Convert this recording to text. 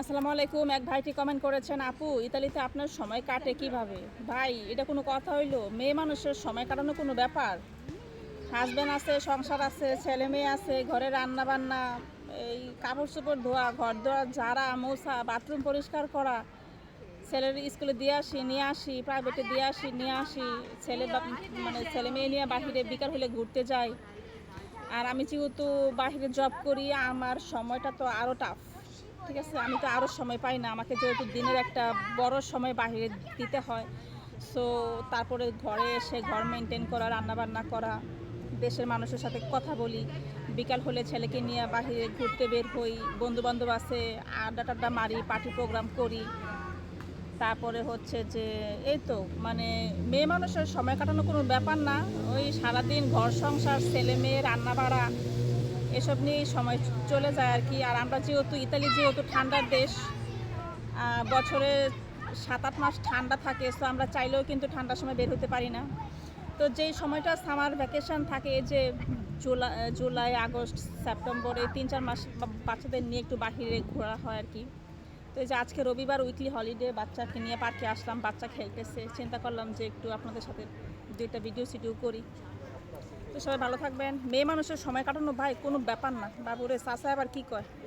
আসসালামু আলাইকুম। এক ভাইটি কমেন্ট করেছেন, আপু, ইতালিতে আপনার সময় কাটে কীভাবে? ভাই, এটা কোনো কথা হইল। মেয়ে মানুষের সময় কাটানো কোনো ব্যাপার? হাজব্যান্ড আছে, সংসার আছে, ছেলে মেয়ে আছে, ঘরে রান্না বান্না এই কাপড় চোপড় ধোয়া, ঘর ধোয়া ঝাড়া, মোছা বাথরুম পরিষ্কার করা, ছেলের স্কুলে দিয়ে আসি, নিয়ে আসি প্রাইভেটে দিয়ে আসি, নিয়ে আসি, ছেলে মানে ছেলে মেয়ে নিয়ে বাহিরে বিকাল হলে ঘুরতে যাই। আর আমি যেহেতু বাহিরে জব করি, আমার সময়টা তো আরও টাফ ঠিক আছে, আমি তো আরও সময় পাই না। আমাকে যেহেতু দিনের একটা বড় সময় বাহিরে দিতে হয় সো তারপরে ঘরে এসে ঘর মেনটেন করা, রান্নাবান্না করা, দেশের মানুষের সাথে কথা বলি, বিকাল হলে ছেলেকে নিয়ে বাহিরে ঘুরতে বের হই বন্ধু বান্ধব আছে, আড্ডা টাড্ডা মারি পার্টি প্রোগ্রাম করি। তারপরে হচ্ছে যে, এই তো মানে মেয়ে মানুষের সময় কাটানো কোনো ব্যাপার না। ওই সারাদিন ঘর সংসার, ছেলে মেয়ে রান্না বাড়া এসব নিয়েই সময় চলে যায় আর কি। আর আমরা যেহেতু ইতালি যেহেতু ঠান্ডার দেশ বছরে সাত আট মাস ঠান্ডা থাকে তো আমরা চাইলেও কিন্তু ঠান্ডার সময় বের হতে পারি না। তো যেই সময়টা সামার ভ্যাকেশন থাকে যে জুলাই জুলাই, আগস্ট, সেপ্টেম্বর, এই তিন চার মাস বাচ্চাদের নিয়ে একটু বাহিরে ঘোরা হয় আর কি। তো এই যে আজকে রবিবার উইকলি হলিডে বাচ্চাকে নিয়ে পার্কে আসলাম, বাচ্চা খেলতেছে। চিন্তা করলাম যে একটু আপনাদের সাথে দুইটা ভিডিও সিডিও করি। সবাই ভালো থাকবেন। মেয়ে মানুষের সময় কাটানো ভাই, কোনো ব্যাপার না। বাবুরে চাষা আবার কি কয়?